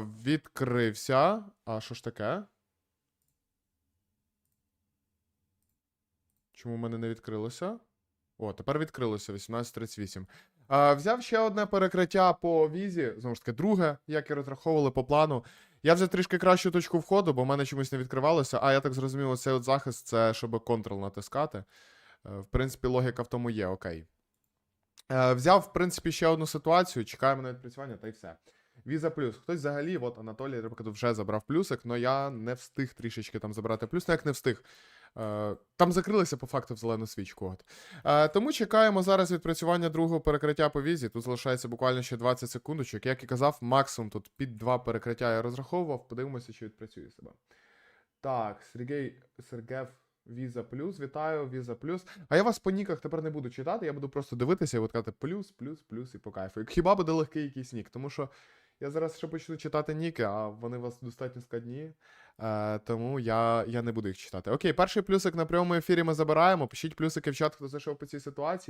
відкрився. А що ж таке? Чому в мене не відкрилося? О, тепер відкрилося 18.38. Е, взяв ще одне перекриття по візі, знову ж таки, друге, як і розраховували по плану. Я взяв трішки кращу точку входу, бо в мене чомусь не відкривалося. А я так зрозумів, оцей от захист це щоб Ctrl натискати. Е, в принципі, логіка в тому є, окей. Е, взяв, в принципі, ще одну ситуацію, чекаємо на відпрацювання, та й все. Віза плюс. Хтось взагалі, от Анатолій, наприклад, вже забрав плюсик, але я не встиг трішечки там забрати плюс, ну як не встиг. Е, Там закрилися по факту в зелену свічку. От. Е, Тому чекаємо зараз відпрацювання другого перекриття по візі. Тут залишається буквально ще 20 секундочок. Як і казав, максимум тут під два перекриття я розраховував. Подивимося, чи відпрацює себе. Так, Сергій Сергев Віза плюс. Вітаю, Віза плюс. А я вас по ніках тепер не буду читати, я буду просто дивитися і от казати плюс, плюс, плюс і по кайфу. Хіба буде легкий якийсь нік, тому що я зараз ще почну читати ніки, а вони у вас достатньо складні. Е, тому я, я не буду їх читати. Окей, перший плюсик на прямому ефірі ми забираємо. Пишіть плюсики в чат, хто зайшов по цій ситуації.